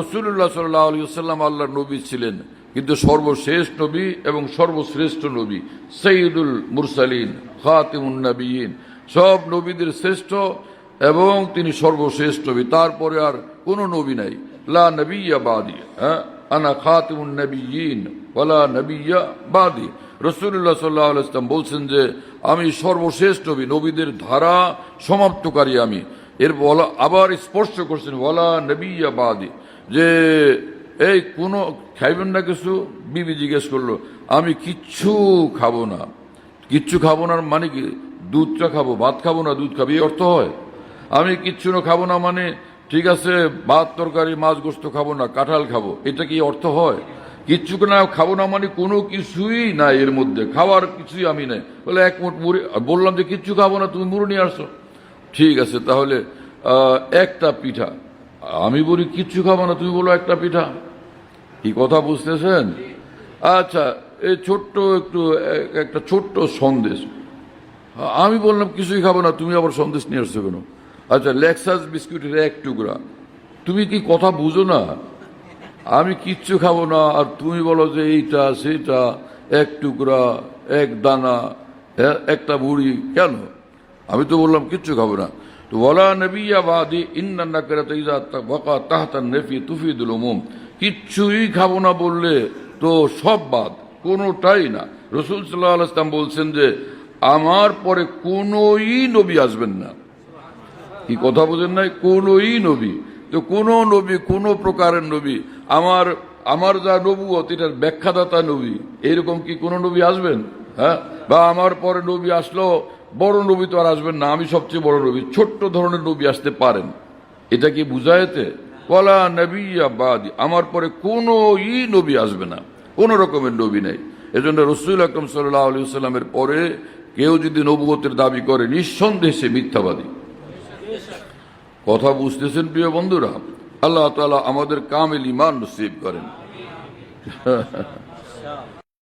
রসুল্লাহ সাল্লাহ আলী সাল্লাম আল্লাহ নবী ছিলেন। কিন্তু সর্বশেষ নবী এবং সর্বশ্রেষ্ঠ নবী সঈদুল মুরসালিন, খাতিমুন নবীন সব নবীদের শ্রেষ্ঠ এবং তিনি সর্বশেষ নবী। তারপরে আর কোন নবী নাই। লা নবিয়া বাদি হ্যাঁ? আনা খাতিমুন নবীন ওয়ালা নবিয়া বাদি। রসুল্লাহ সাল্লাহ ইসলাম বলছেন যে, আমি সর্বশেষ নবী, নবীদের ধারা সমাপ্তকারী আমি। এর বলা আবার স্পর্শ করছেন, ওয়ালা নবিয়া বাদি। যে, এই কোনো, খাইবেন না কিছু? বিবি জিজ্ঞেস করল, আমি কিচ্ছু খাব না। কিচ্ছু খাব না মানে কি? দুধটা খাব, ভাত খাব না দুধ খাব? এই অর্থ হয়? আমি কিচ্ছু না খাব না মানে ঠিক আছে, ভাত তরকারি, মাছ গোস্ত খাব না, কাঁঠাল খাব। এটা কি অর্থ হয়? কিচ্ছু না, খাব না মানে কোনো কিছুই নাই এর মধ্যে, খাওয়ার কিছুই আমি নাই। বলে, এক মুঠ মুড়ি বললাম যে, কিচ্ছু খাব না, তুমি মুড়ি নিয়ে আসো। ঠিক আছে, তাহলে একটা পিঠা। আমি বলি, কিচ্ছু খাব না, তুমি বলো একটা পিঠা। কি কথা বুঝতেছেন? আচ্ছা এই ছোট্ট একটু, একটা ছোট্ট সন্দেশ। আমি বললাম, কিছুই খাব না, তুমি আবার সন্দেশ নিয়ে আসছো কেন? আচ্ছা লেক্সাস বিস্কুটের এক টুকরা। তুমি কি কথা বুঝো না? আমি কিচ্ছু খাব না, আর তুমি বলো যে এইটা সেইটা এক টুকরা, এক দানা একটা বুড়ি, কেন? আমি তো বললাম, কিচ্ছু খাব না। তো বলা নবিয়া বাদি ইন্না কেরাতে ইজা বকা তাহতান নেফি তুফিদুল উমুম কিচ্ছুই খাব না বললে তো সব বাদ, কোনোটাই না। রসুল সাল্লাহ ইসলাম বলছেন যে, আমার পরে কোনোই নবী আসবেন না। কি কথা বোঝেন নাই? কোনোই নবী। তো কোন নবী, কোন প্রকারের নবী, আমার আমার যা নবুয়ত, এটার ব্যাখ্যাদাতা নবী। এরকম কি কোন নবী আসবেন? হ্যাঁ? বা আমার পরে নবী আসলো বড় নবী তো আর আসবেন না, আমি সবচেয়ে বড় নবী। ছোট্ট ধরনের নবী আসতে পারেন। এটা কি বুঝায়েতে? কলা নবী বাদি, আমার পরে কোনো ই নবী আসবে না। কোন রকমের নবী নেই। এজন্য রসুল আকরম সাল্লাহ আলী সাল্লামের পরে কেউ যদি নবুয়তের দাবি করে, নিঃসন্দেহে সে মিথ্যাবাদী। কথা বুঝতেছেন প্রিয় বন্ধুরা? আল্লাহ তালা আমাদের কামেল ইমান নসিব করেন।